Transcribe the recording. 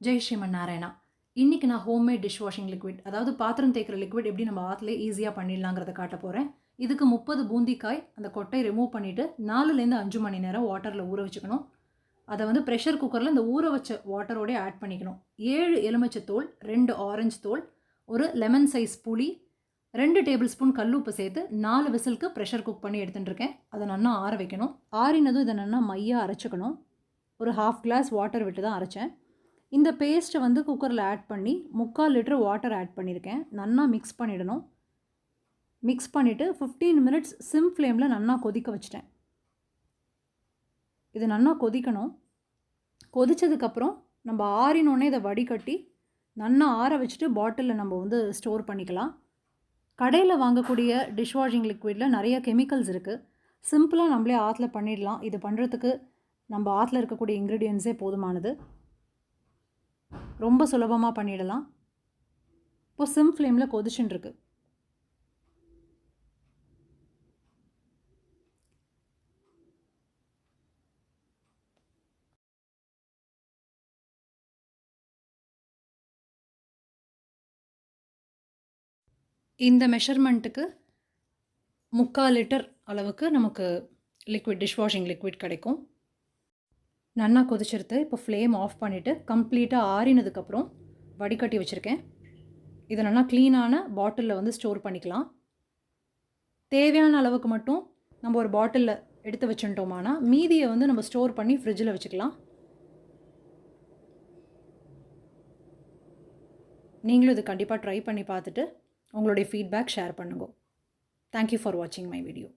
ஜெய் ஸ்ரீமன் நாராயணா. இன்றைக்கி நான் homemade dish washing liquid அதாவது பாத்திரம் தேய்க்கிற லிக்விட் எப்படி நம்ம ஆற்றுல ஈஸியாக பண்ணிடலாங்கிறத காட்ட போகிறேன் இதுக்கு முப்பது பூந்திக்காய் அந்த கொட்டை ரிமூவ் பண்ணிவிட்டு நாலுலேருந்து அஞ்சு மணி நேரம் வாட்டரில் ஊற வச்சுக்கணும். அதை வந்து ப்ரெஷர் குக்கரில் இந்த ஊற வச்ச வாட்டரோடய ஆட் பண்ணிக்கணும். ஏழு எலுமிச்சை தோல் ரெண்டு ஆரஞ்சு தோல் ஒரு லெமன் சைஸ் புளி ரெண்டு டேபிள் ஸ்பூன் கல்லுப்பு சேர்த்து நாலு விசிலுக்கு ப்ரெஷர் குக் பண்ணி எடுத்துட்டுருக்கேன் அதை நல்லா ஆற வைக்கணும். ஆறினதும் இதை நல்லா மையாக அரைச்சிக்கணும். ஒரு ஹாஃப் கிளாஸ் வாட்டர் விட்டு தான் அரைச்சேன். இந்த பேஸ்ட்டை வந்து குக்கரில் ஆட் பண்ணி முக்கால் லிட்டர் வாட்டர் ஆட் பண்ணியிருக்கேன் நன்னா மிக்ஸ் பண்ணிடணும். மிக்ஸ் பண்ணிவிட்டு ஃபிஃப்டீன் மினிட்ஸ் சிம் ஃப்ளேமில் நன்னா கொதிக்க வச்சிட்டேன். இது நன்னா கொதிக்கணும். கொதித்ததுக்கப்புறம் நம்ம ஆறினோடனே இதை வடிகட்டி நன்னா ஆற வச்சுட்டு பாட்டிலில் நம்ம வந்து ஸ்டோர் பண்ணிக்கலாம். கடையில் வாங்கக்கூடிய டிஷ்வாஷிங் லிக்விடில் நிறைய கெமிக்கல்ஸ் இருக்குது சிம்பிளாக நம்மளே ஆற்றுல பண்ணிடலாம். இது பண்ணுறதுக்கு நம்ம ஆற்றுல இருக்கக்கூடிய இன்க்ரீடியன்ஸே போதுமானது. ரொம்ப சுலபமாக பண்ணிடலாம். இப்போ சிம் ஃப்ளேமில் கொதிச்சுட்டுருக்கு. இந்த மெஷர்மெண்ட்டுக்கு முக்கால் லிட்டர் அளவுக்கு நமக்கு லிக்விட் டிஷ் வாஷிங் லிக்விட் கிடைக்கும். நன்னா கொதிச்சிருத்து இப்போ ஃப்ளேம் ஆஃப் பண்ணிவிட்டு கம்ப்ளீட்டாக ஆறினதுக்கப்புறம் வடிகட்டி வச்சுருக்கேன். இதை நல்லா க்ளீனான பாட்டிலில் வந்து ஸ்டோர் பண்ணிக்கலாம். தேவையான அளவுக்கு மட்டும் நம்ம ஒரு பாட்டிலில் எடுத்து வச்சுட்டோமானா மீதியை வந்து நம்ம ஸ்டோர் பண்ணி ஃப்ரிட்ஜில் வச்சுக்கலாம். நீங்களும் இது கண்டிப்பாக ட்ரை பண்ணி பார்த்துட்டு உங்களுடைய ஃபீட்பேக் ஷேர் பண்ணுங்க. தேங்க்யூ ஃபார் வாட்சிங் மை வீடியோ